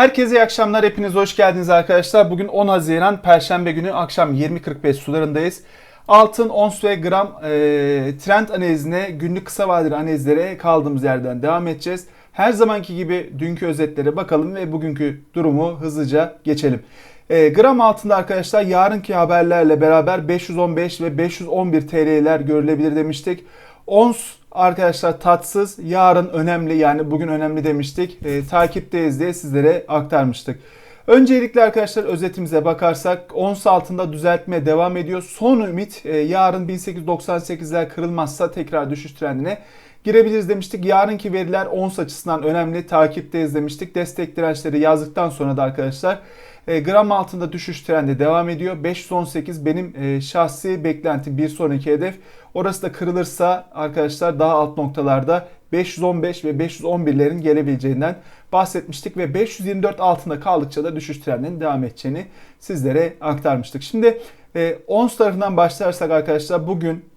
Herkese iyi akşamlar. Hepiniz hoş geldiniz arkadaşlar. Bugün 10 Haziran Perşembe günü akşam 20.45 sularındayız. Altın, ons ve gram e, trend analizine, günlük kısa vadeli analizlere kaldığımız yerden devam edeceğiz. Her zamanki gibi dünkü özetlere bakalım ve bugünkü durumu hızlıca geçelim. E, gram altında arkadaşlar yarınki haberlerle beraber 515 ve 511 TL'ler görülebilir demiştik. Ons arkadaşlar tatsız yarın önemli yani bugün önemli demiştik. E, takipteyiz diye sizlere aktarmıştık. Öncelikle arkadaşlar özetimize bakarsak ons altında düzeltmeye devam ediyor. Son ümit e, yarın 1898'ler kırılmazsa tekrar düşüş trendine girebiliriz demiştik. Yarınki veriler ons açısından önemli. Takipteyiz demiştik. Destek dirençleri yazdıktan sonra da arkadaşlar e, gram altında düşüş trendi devam ediyor. 518 benim e, şahsi beklentim bir sonraki hedef. Orası da kırılırsa arkadaşlar daha alt noktalarda 515 ve 511'lerin gelebileceğinden bahsetmiştik ve 524 altında kaldıkça da düşüş trendinin devam edeceğini sizlere aktarmıştık. Şimdi e, ons tarafından başlarsak arkadaşlar bugün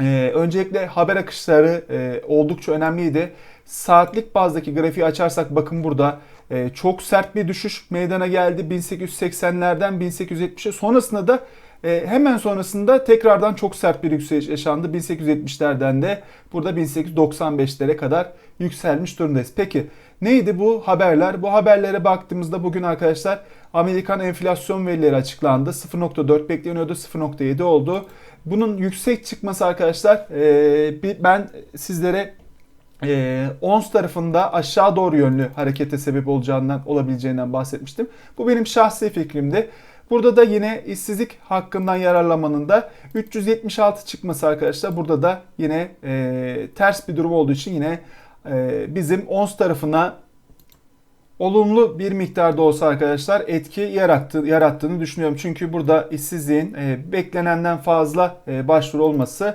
e, öncelikle haber akışları e, oldukça önemliydi. Saatlik bazdaki grafiği açarsak bakın burada e, çok sert bir düşüş meydana geldi 1880'lerden 1870'e sonrasında da e, hemen sonrasında tekrardan çok sert bir yükseliş yaşandı. 1870'lerden de burada 1895'lere kadar yükselmiş durumdayız. Peki neydi bu haberler? Bu haberlere baktığımızda bugün arkadaşlar Amerikan enflasyon verileri açıklandı. 0.4 bekleniyordu 0.7 oldu. Bunun yüksek çıkması arkadaşlar e, ben sizlere e, ons tarafında aşağı doğru yönlü harekete sebep olacağından olabileceğinden bahsetmiştim. Bu benim şahsi fikrimdi. Burada da yine işsizlik hakkından yararlamanın da 376 çıkması arkadaşlar. Burada da yine e, ters bir durum olduğu için yine bizim ons tarafına olumlu bir miktarda olsa arkadaşlar etki yarattı, yarattığını düşünüyorum. Çünkü burada işsizliğin e, beklenenden fazla e, başvuru olması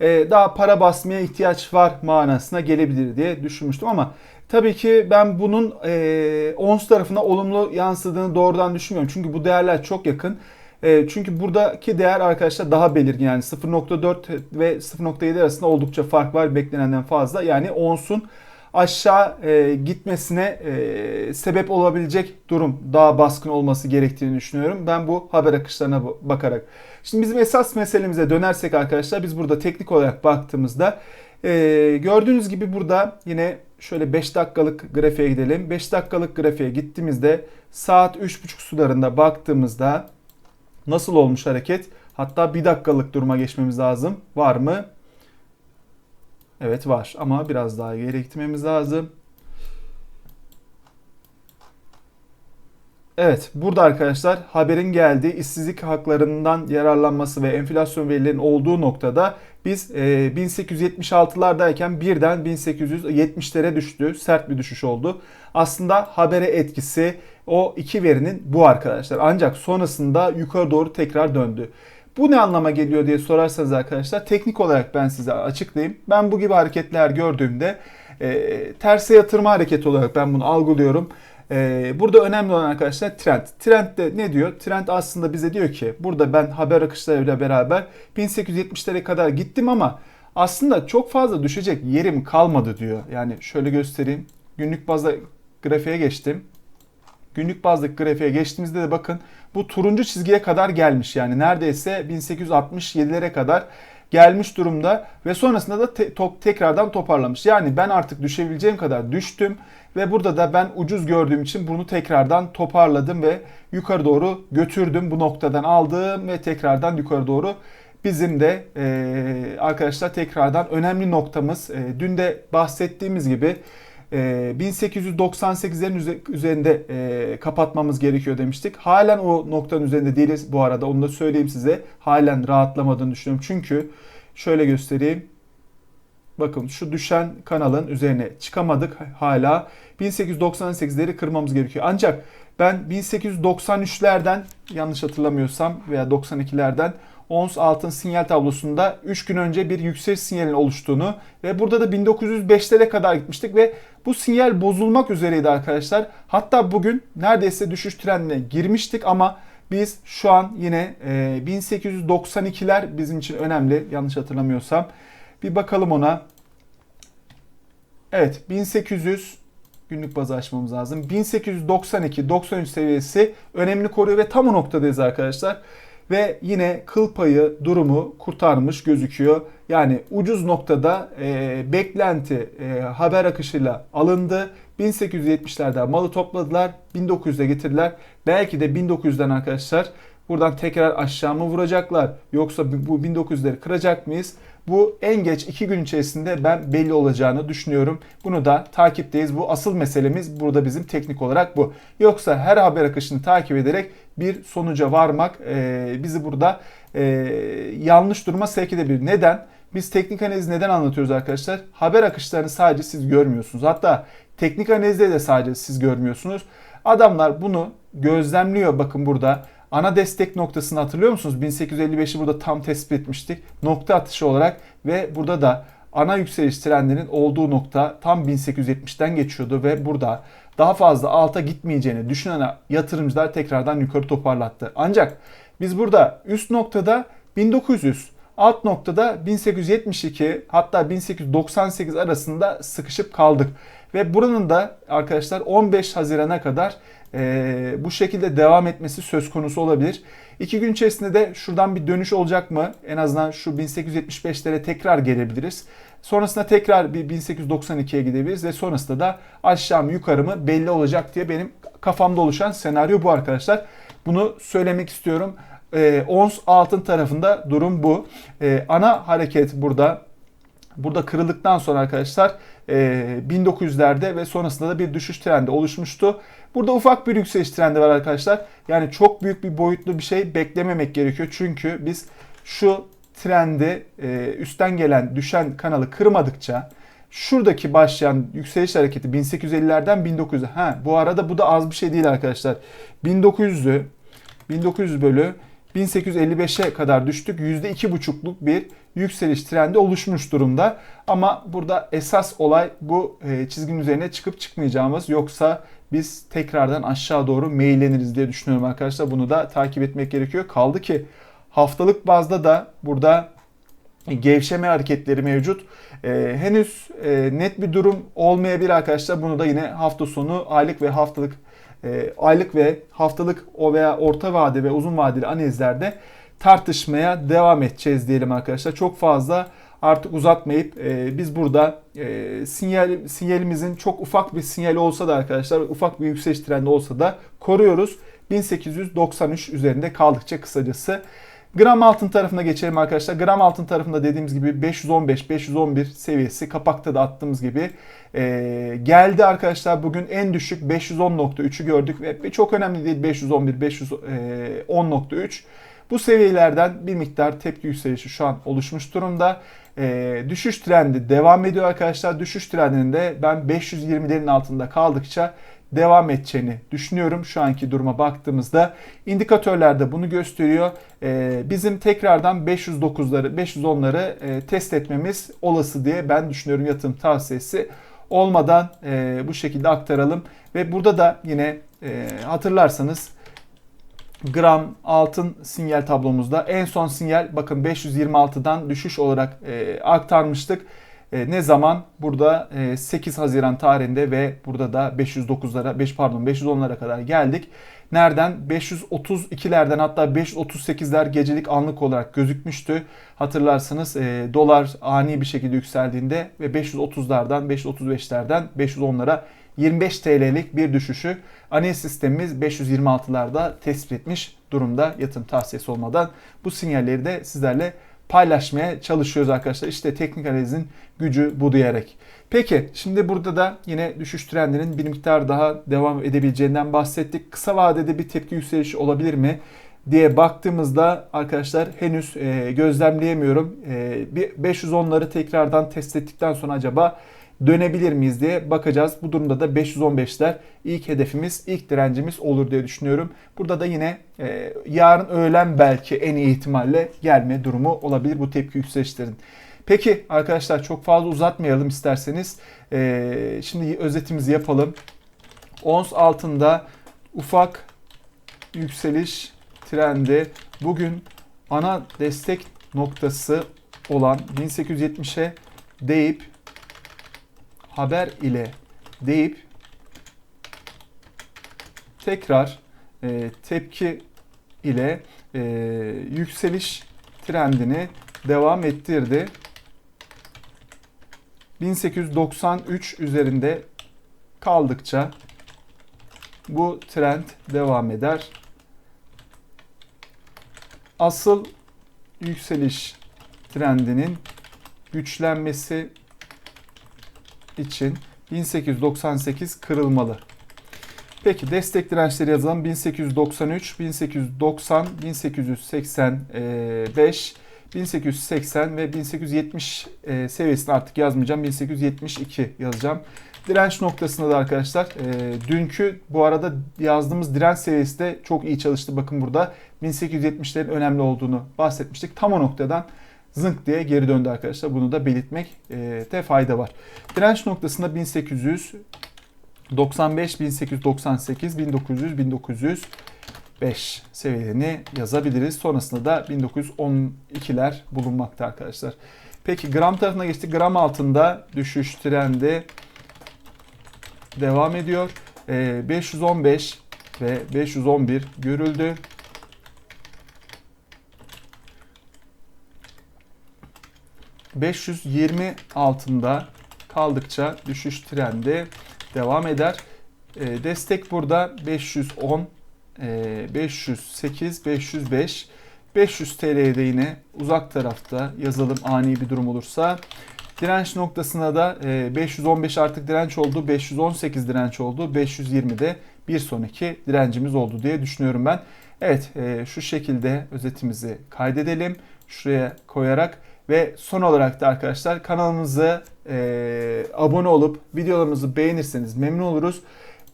e, daha para basmaya ihtiyaç var manasına gelebilir diye düşünmüştüm ama tabii ki ben bunun e, ons tarafına olumlu yansıdığını doğrudan düşünmüyorum. Çünkü bu değerler çok yakın. E, çünkü buradaki değer arkadaşlar daha belirgin yani 0.4 ve 0.7 arasında oldukça fark var beklenenden fazla. Yani onsun aşağı e, gitmesine e, sebep olabilecek durum daha baskın olması gerektiğini düşünüyorum. Ben bu haber akışlarına bakarak. Şimdi bizim esas meselemize dönersek arkadaşlar biz burada teknik olarak baktığımızda e, gördüğünüz gibi burada yine şöyle 5 dakikalık grafiğe gidelim. 5 dakikalık grafiğe gittiğimizde saat 3.30 sularında baktığımızda nasıl olmuş hareket? Hatta 1 dakikalık duruma geçmemiz lazım. Var mı? Evet var ama biraz daha geri gitmemiz lazım. Evet burada arkadaşlar haberin geldiği işsizlik haklarından yararlanması ve enflasyon verilerinin olduğu noktada biz e, 1876'lardayken birden 1870'lere düştü. Sert bir düşüş oldu. Aslında habere etkisi o iki verinin bu arkadaşlar. Ancak sonrasında yukarı doğru tekrar döndü. Bu ne anlama geliyor diye sorarsanız arkadaşlar teknik olarak ben size açıklayayım. Ben bu gibi hareketler gördüğümde e, terse yatırma hareketi olarak ben bunu algılıyorum. E, burada önemli olan arkadaşlar trend. Trend de ne diyor? Trend aslında bize diyor ki burada ben haber akışlarıyla beraber 1870'lere kadar gittim ama aslında çok fazla düşecek yerim kalmadı diyor. Yani şöyle göstereyim. Günlük bazda grafiğe geçtim. Günlük bazdaki grafiğe geçtiğimizde de bakın bu turuncu çizgiye kadar gelmiş. Yani neredeyse 1867'lere kadar gelmiş durumda ve sonrasında da te- tekrardan toparlamış. Yani ben artık düşebileceğim kadar düştüm ve burada da ben ucuz gördüğüm için bunu tekrardan toparladım ve yukarı doğru götürdüm. Bu noktadan aldım ve tekrardan yukarı doğru bizim de e, arkadaşlar tekrardan önemli noktamız e, dün de bahsettiğimiz gibi 1898'lerin ee, üzerinde e, kapatmamız gerekiyor demiştik. Halen o noktanın üzerinde değiliz bu arada. Onu da söyleyeyim size. Halen rahatlamadığını düşünüyorum. Çünkü şöyle göstereyim. Bakın şu düşen kanalın üzerine çıkamadık hala. 1898'leri kırmamız gerekiyor. Ancak ben 1893'lerden yanlış hatırlamıyorsam veya 92'lerden ons altın sinyal tablosunda 3 gün önce bir yükseliş sinyalinin oluştuğunu ve burada da 1905'lere kadar gitmiştik ve bu sinyal bozulmak üzereydi arkadaşlar. Hatta bugün neredeyse düşüş trendine girmiştik ama biz şu an yine 1892'ler bizim için önemli yanlış hatırlamıyorsam. Bir bakalım ona. Evet 1800 günlük bazı açmamız lazım. 1892-93 seviyesi önemli koruyor ve tam o noktadayız arkadaşlar. Ve yine kıl payı durumu kurtarmış gözüküyor. Yani ucuz noktada e, beklenti e, haber akışıyla alındı. 1870'lerde malı topladılar. 1900'e getirdiler. Belki de 1900'den arkadaşlar buradan tekrar aşağı mı vuracaklar? Yoksa bu 1900'leri kıracak mıyız? Bu en geç 2 gün içerisinde ben belli olacağını düşünüyorum. Bunu da takipteyiz. Bu asıl meselemiz burada bizim teknik olarak bu. Yoksa her haber akışını takip ederek bir sonuca varmak e, bizi burada e, yanlış duruma sevk edebilir. Neden? Biz teknik analiz neden anlatıyoruz arkadaşlar? Haber akışlarını sadece siz görmüyorsunuz. Hatta teknik analizde de sadece siz görmüyorsunuz. Adamlar bunu gözlemliyor bakın burada. Ana destek noktasını hatırlıyor musunuz? 1855'i burada tam tespit etmiştik. Nokta atışı olarak ve burada da ana yükseliş trendinin olduğu nokta tam 1870'ten geçiyordu ve burada daha fazla alta gitmeyeceğini düşünen yatırımcılar tekrardan yukarı toparlattı. Ancak biz burada üst noktada 1900 alt noktada 1872 hatta 1898 arasında sıkışıp kaldık. Ve buranın da arkadaşlar 15 Haziran'a kadar e, bu şekilde devam etmesi söz konusu olabilir. İki gün içerisinde de şuradan bir dönüş olacak mı? En azından şu 1875'lere tekrar gelebiliriz. Sonrasında tekrar bir 1892'ye gidebiliriz ve sonrasında da aşağı mı yukarı mı belli olacak diye benim kafamda oluşan senaryo bu arkadaşlar. Bunu söylemek istiyorum. E, ons altın tarafında durum bu. E, ana hareket burada Burada kırıldıktan sonra arkadaşlar 1900'lerde ve sonrasında da bir düşüş trendi oluşmuştu. Burada ufak bir yükseliş trendi var arkadaşlar. Yani çok büyük bir boyutlu bir şey beklememek gerekiyor. Çünkü biz şu trendi üstten gelen düşen kanalı kırmadıkça şuradaki başlayan yükseliş hareketi 1850'lerden 1900'e. Ha bu arada bu da az bir şey değil arkadaşlar. 1900'ü 1900 bölü 1855'e kadar düştük. %2,5'luk bir yükseliş trendi oluşmuş durumda. Ama burada esas olay bu e, çizginin üzerine çıkıp çıkmayacağımız. Yoksa biz tekrardan aşağı doğru meyilleniriz diye düşünüyorum arkadaşlar. Bunu da takip etmek gerekiyor. Kaldı ki haftalık bazda da burada gevşeme hareketleri mevcut. Ee, henüz e, net bir durum olmayabilir arkadaşlar. Bunu da yine hafta sonu aylık ve haftalık e, aylık ve haftalık o veya orta vade ve uzun vadeli analizlerde tartışmaya devam edeceğiz diyelim arkadaşlar. Çok fazla artık uzatmayıp e, biz burada e, sinyal sinyalimizin çok ufak bir sinyal olsa da arkadaşlar ufak bir yükseliş trendi olsa da koruyoruz. 1893 üzerinde kaldıkça kısacası. Gram altın tarafına geçelim arkadaşlar. Gram altın tarafında dediğimiz gibi 515-511 seviyesi kapakta da attığımız gibi e, geldi arkadaşlar. Bugün en düşük 510.3'ü gördük ve çok önemli değil 511-510.3. Bu seviyelerden bir miktar tepki yükselişi şu an oluşmuş durumda. E, düşüş trendi devam ediyor arkadaşlar. Düşüş trendinde ben 520'lerin altında kaldıkça devam edeceğini düşünüyorum. Şu anki duruma baktığımızda indikatörler de bunu gösteriyor. Ee, bizim tekrardan 509'ları, 510'ları e, test etmemiz olası diye ben düşünüyorum yatırım tavsiyesi olmadan e, bu şekilde aktaralım. Ve burada da yine e, hatırlarsanız gram altın sinyal tablomuzda en son sinyal bakın 526'dan düşüş olarak aktarmıştık. E, ne zaman? Burada 8 e, Haziran tarihinde ve burada da 509'lara 5 pardon 510'lara kadar geldik. Nereden? 532'lerden hatta 538'ler gecelik anlık olarak gözükmüştü. Hatırlarsınız e, dolar ani bir şekilde yükseldiğinde ve 530'lardan 535'lerden 510'lara 25 TL'lik bir düşüşü analiz sistemimiz 526'larda tespit etmiş durumda yatırım tavsiyesi olmadan bu sinyalleri de sizlerle paylaşmaya çalışıyoruz arkadaşlar. İşte teknik analizin gücü bu diyerek. Peki şimdi burada da yine düşüş trendinin bir miktar daha devam edebileceğinden bahsettik. Kısa vadede bir tepki yükselişi olabilir mi? diye baktığımızda arkadaşlar henüz e, gözlemleyemiyorum. E, bir 510'ları tekrardan test ettikten sonra acaba dönebilir miyiz diye bakacağız. Bu durumda da 515'ler ilk hedefimiz, ilk direncimiz olur diye düşünüyorum. Burada da yine e, yarın öğlen belki en iyi ihtimalle gelme durumu olabilir bu tepki yükselişlerin. Peki arkadaşlar çok fazla uzatmayalım isterseniz. E, şimdi özetimizi yapalım. Ons altında ufak yükseliş trendi bugün ana destek noktası olan 1870'e deyip haber ile deyip tekrar e, tepki ile e, yükseliş trendini devam ettirdi. 1893 üzerinde kaldıkça bu trend devam eder. Asıl yükseliş trendinin güçlenmesi için 1898 kırılmalı. Peki destek dirençleri yazalım. 1893, 1890, 1885, 1880 ve 1870 e, seviyesini artık yazmayacağım. 1872 yazacağım. Direnç noktasında da arkadaşlar e, dünkü bu arada yazdığımız direnç seviyesi de çok iyi çalıştı. Bakın burada 1870'lerin önemli olduğunu bahsetmiştik. Tam o noktadan zınk diye geri döndü arkadaşlar. Bunu da belirtmek e, de fayda var. Direnç noktasında 1800 95, 1898, 1900, 1905 seviyelerini yazabiliriz. Sonrasında da 1912'ler bulunmakta arkadaşlar. Peki gram tarafına geçtik. Gram altında düşüş trendi devam ediyor. Ee, 515 ve 511 görüldü. ...520 altında kaldıkça düşüş trendi devam eder. E, destek burada 510, e, 508, 505. 500 TL'de yine uzak tarafta yazalım ani bir durum olursa. Direnç noktasına da e, 515 artık direnç oldu. 518 direnç oldu. 520 de bir sonraki direncimiz oldu diye düşünüyorum ben. Evet e, şu şekilde özetimizi kaydedelim. Şuraya koyarak ve son olarak da arkadaşlar kanalımıza e, abone olup videolarımızı beğenirseniz memnun oluruz.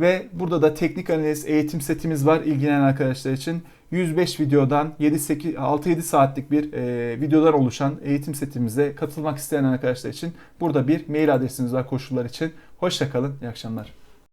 Ve burada da teknik analiz eğitim setimiz var ilgilenen arkadaşlar için. 105 videodan 6-7 saatlik bir e, videodan oluşan eğitim setimize katılmak isteyen arkadaşlar için burada bir mail adresimiz var koşullar için. Hoşçakalın, iyi akşamlar.